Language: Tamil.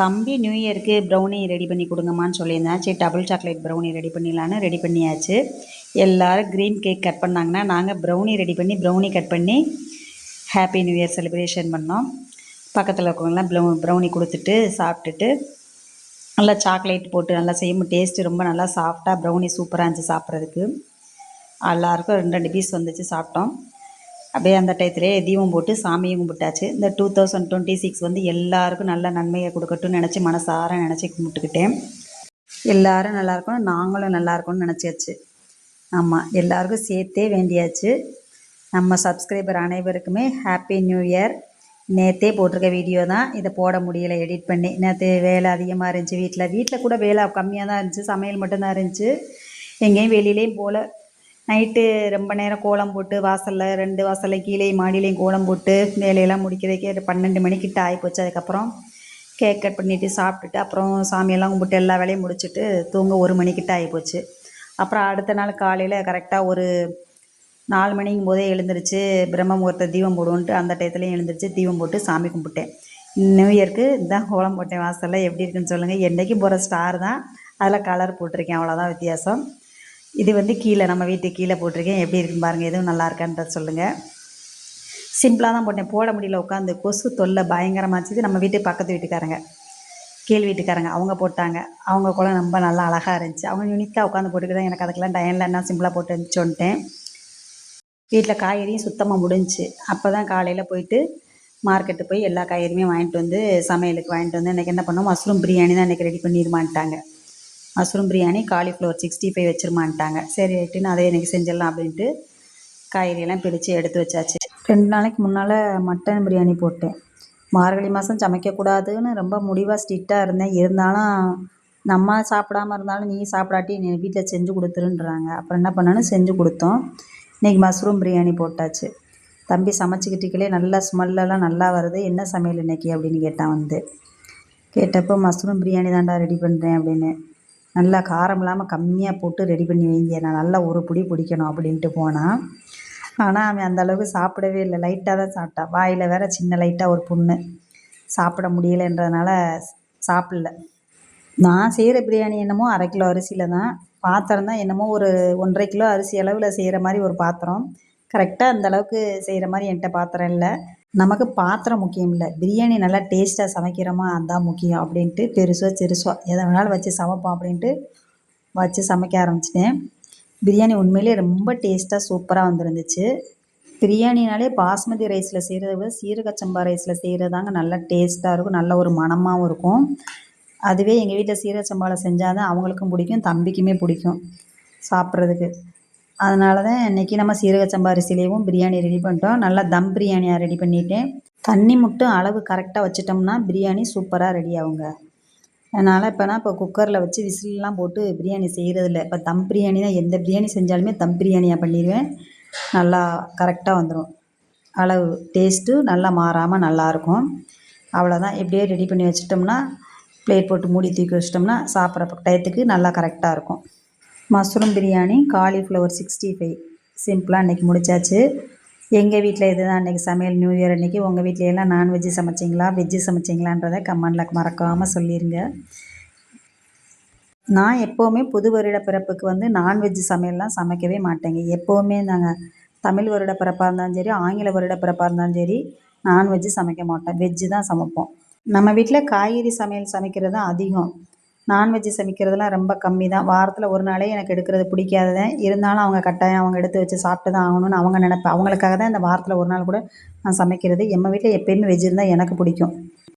தம்பி நியூ இயருக்கு ப்ரௌனி ரெடி பண்ணி கொடுங்கம்மான்னு சொல்லியிருந்தேன். சரி டபுள் சாக்லேட் ப்ரௌனி ரெடி பண்ணிடலான்னு ரெடி பண்ணியாச்சு. எல்லோரும் க்ரீன் கேக் கட் பண்ணாங்கன்னா நாங்கள் ப்ரௌனி ரெடி பண்ணி ப்ரௌனி கட் பண்ணி ஹாப்பி நியூ இயர் செலிப்ரேஷன் பண்ணோம். பக்கத்தில் இருக்கவங்களாம் ப்ரௌ ப்ரௌனி கொடுத்துட்டு சாப்பிட்டுட்டு நல்லா சாக்லேட் போட்டு நல்லா செய்யும் டேஸ்ட்டு ரொம்ப நல்லா சாஃப்டாக ப்ரௌனி சூப்பராக இருந்துச்சு சாப்பிட்றதுக்கு. எல்லாருக்கும் ரெண்டு ரெண்டு பீஸ் வந்துச்சு சாப்பிட்டோம். அப்படியே அந்த டயத்துலேயே தீபம் போட்டு சாமியும் கும்பிட்டாச்சு. இந்த டூ தௌசண்ட் டுவெண்ட்டி சிக்ஸ் வந்து எல்லாருக்கும் நல்ல நன்மையை கொடுக்கட்டும்னு நினச்சி மனசார நினச்சி கும்பிட்டுக்கிட்டேன். எல்லாரும் நல்லா இருக்கணும் நாங்களும் நல்லா இருக்கணும்னு நினச்சாச்சு. ஆமாம் எல்லாருக்கும் சேர்த்தே வேண்டியாச்சு. நம்ம சப்ஸ்கிரைபர் அனைவருக்குமே ஹாப்பி நியூ இயர் நேற்றே போட்டிருக்க வீடியோ தான். இதை போட முடியலை எடிட் பண்ணி. நேற்று வேலை அதிகமாக இருந்துச்சு வீட்டில் வீட்டில் கூட வேலை கம்மியாக தான் இருந்துச்சு சமையல் மட்டும்தான் இருந்துச்சு. எங்கேயும் வெளியிலேயும் போகல நைட்டு ரொம்ப நேரம் கோலம் போட்டு வாசலில் ரெண்டு வாசலில் கீழே மாடியிலையும் கோலம் போட்டு வேலையெல்லாம் முடிக்கிறதுக்கே பன்னெண்டு மணிக்கிட்ட ஆகிப்போச்சு அதுக்கப்புறம் கேக் கட் பண்ணிவிட்டு சாப்பிட்டுட்டு அப்புறம் சாமியெல்லாம் கும்பிட்டு எல்லா வேலையும் முடிச்சுட்டு தூங்க ஒரு மணிக்கிட்ட ஆகிப்போச்சு அப்புறம் அடுத்த நாள் காலையில் கரெக்டாக ஒரு நாலு மணிங்கும் போதே எழுந்திரிச்சு பிரம்ம முகூர்த்த தீபம் போடுவோன்ட்டு அந்த டயத்துலேயும் எழுந்திரிச்சு தீபம் போட்டு சாமி கும்பிட்டேன். நியூ இயர்க்கு இதான் கோலம் போட்டேன் வாசலில் எப்படி இருக்குன்னு சொல்லுங்கள் என்றைக்கும் போகிற ஸ்டார் தான். அதில் கலர் போட்டிருக்கேன் அவ்வளோதான் வித்தியாசம். இது வந்து கீழே நம்ம வீட்டுக்கு கீழே போட்டிருக்கேன். எப்படி இருக்குன்னு பாருங்கள் எதுவும் நல்லா இருக்கான்றத சொல்லுங்கள் சிம்பிளாக தான் போட்டேன். போட முடியல உட்காந்து கொசு தொல்லை பயங்கரமாச்சு நம்ம வீட்டு பக்கத்து வீட்டுக்காரங்க கீழ் வீட்டுக்காரங்க அவங்க போட்டாங்க. அவங்க கூட ரொம்ப நல்லா அழகாக இருந்துச்சு. அவங்க யூனிக்காக உட்காந்து போட்டுக்கிட்டு எனக்கு அதுக்கெல்லாம் டயனில் என்ன சிம்பிளாக போட்டு இருந்துச்சோன்ட்டேன் வீட்டில் காய்கறியும் சுத்தமாக முடிஞ்சிச்சு. அப்போ தான் காலையில் போயிட்டு மார்க்கெட்டு போய் எல்லா காய்கறியுமே வாங்கிட்டு வந்து சமையலுக்கு வாங்கிட்டு வந்து இன்றைக்கி என்ன பண்ணோம்? மஷ்ரூம் பிரியாணி தான் இன்றைக்கி ready பண்ணிடுமான்ட்டாங்க mushroom biryani cauliflower sixty five வச்சுருமான்ட்டாங்க. சரி ரைட்டுன்னு அதே இன்றைக்கி செஞ்சிடலாம் அப்படின்ட்டு காய்கறியெல்லாம் பிரித்து எடுத்து வச்சாச்சு. ரெண்டு நாளைக்கு முன்னால் மட்டன் பிரியாணி போட்டேன். மார்கழி மாதம் சமைக்கக்கூடாதுன்னு ரொம்ப முடிவாக ஸ்ட்ரிக்டாக இருந்தேன். இருந்தாலும் நம்ம சாப்பிடாம இருந்தாலும் நீ சாப்பிடாட்டி நீ வீட்டில் செஞ்சு கொடுத்துருன்றாங்க. அப்புறம் என்ன பண்ணேன்னு செஞ்சு கொடுத்தோம். இன்றைக்கி மஷ்ரூம் பிரியாணி போட்டாச்சு. தம்பி சமைச்சிக்கிட்டிக்கலே நல்லா ஸ்மெல்லெல்லாம் நல்லா வருது. என்ன சமையல் இன்றைக்கி அப்படின்னு கேட்டான் வந்து. கேட்டப்போ மஷ்ரூம் பிரியாணி தான்டா ரெடி பண்ணுறேன் அப்படின்னு. நல்லா காரம் இல்லாமல் கம்மியாக போட்டு ரெடி பண்ணி வைங்க. நான் நல்லா ஒரு பிடி பிடிக்கணும் அப்படின்ட்டு போனான் ஆனால் அவன் அந்தளவுக்கு சாப்பிடவே இல்லை. லைட்டாக தான் சாப்பிட்டான் வாயில் வேறு சின்ன லைட்டாக ஒரு புண்ணு. சாப்பிட முடியலைன்றதுனால சாப்பிடல. நான் செய்கிற பிரியாணி என்னமோ அரை கிலோ அரிசியில் தான். பாத்திரம் தான் என்னமோ ஒரு ஒன்றரை கிலோ அரிசி அளவில் செய்கிற மாதிரி ஒரு பாத்திரம். கரெக்டாக அந்தளவுக்கு செய்கிற மாதிரி என்கிட்ட பாத்திரம் இல்லை. நமக்கு பாத்திரம் முக்கியம் இல்லை. பிரியாணி நல்லா டேஸ்ட்டாக சமைக்கிறோமா அதுதான் முக்கியம் அப்படின்ட்டு பெருசோ சிறுசோ எதை வேணாலும் வச்சு சமைப்போம் அப்படின்ட்டு வச்சு சமைக்க ஆரம்பிச்சிட்டேன். பிரியாணி உண்மையிலே ரொம்ப டேஸ்ட்டாக சூப்பராக வந்துருந்துச்சு. பிரியாணினாலே பாஸ்மதி ரைஸில் செய்கிறத விட சீரக சம்பா ரைஸில் செய்கிறது தாங்க நல்லா டேஸ்ட்டாக இருக்கும் நல்ல ஒரு மணமாகவும் இருக்கும். அதுவே எங்கள் வீட்டில் சீரக சம்பாவில் செஞ்சால் தான் அவங்களுக்கும் பிடிக்கும் தம்பிக்குமே பிடிக்கும் சாப்பிட்றதுக்கு. அதனால தான் இன்றைக்கி நம்ம சீரக சம்பா அரிசிலேயும் பிரியாணி ரெடி பண்ணிட்டோம். நல்லா தம் பிரியாணியாக ரெடி பண்ணிட்டேன். தண்ணி மட்டும் அளவு கரெக்டாக வச்சிட்டோம்னா பிரியாணி சூப்பராக ரெடி ஆகுங்க. அதனால் இப்போனா இப்போ குக்கரில் வச்சு விசிலெலாம் போட்டு பிரியாணி செய்கிறதில்ல இப்போ தம் பிரியாணி தான் எந்த பிரியாணி செஞ்சாலுமே தம் பிரியாணியாக பண்ணிடுவேன். நல்லா கரெக்டாக வந்துடும் அளவு டேஸ்ட்டு நல்லா மாறாமல் நல்லாயிருக்கும் அவ்வளோதான் எப்படியே ரெடி பண்ணி வச்சிட்டோம்னா பிளேட் போட்டு மூடி தூக்கி வச்சிட்டோம்னா சாப்பிட்ற டயத்துக்கு நல்லா கரெக்டாக இருக்கும். Mushroom biryani cauliflower sixty five சிம்பிளாக அன்றைக்கி முடித்தாச்சு எங்கள் வீட்டில் இது தான் அன்றைக்கி சமையல் நியூ இயர் அன்றைக்கி உங்கள் வீட்டில் எல்லாம் நான்வெஜ்ஜு சமைச்சிங்களா? வெஜ்ஜு சமைச்சிங்களான்றதை கமெண்டில் மறக்காமல் சொல்லிடுங்க நான் எப்போவுமே புது வருட பிறப்புக்கு வந்து நான்வெஜ் சமையல்லாம் சமைக்கவே மாட்டேங்க. எப்போவுமே நாங்கள் தமிழ் வருட பிறப்பாக இருந்தாலும் சரி ஆங்கில வருட பிறப்பாக இருந்தாலும் சரி நான்வெஜ்ஜு சமைக்க மாட்டோம். வெஜ்ஜு தான் சமைப்போம். நம்ம வீட்டில் காய்கறி சமையல் சமைக்கிறது தான் அதிகம். நான்வெஜ்ஜு சமைக்கிறதுலாம் ரொம்ப கம்மி தான் வாரத்தில் ஒரு நாளே எனக்கு எடுக்கிறது பிடிக்காது தான் இருந்தாலும் அவங்க கட்டாயம் அவங்க எடுத்து வச்சு சாப்பிட்டு தான் ஆகணும்னு அவங்க நினப்பேன் அவங்களுக்காக தான் இந்த வாரத்தில் ஒரு நாள் கூட நான் சமைக்கிறது. எங்கள் வீட்டில் எப்போயுமே வெஜ் இருந்தால் எனக்கு பிடிக்கும்.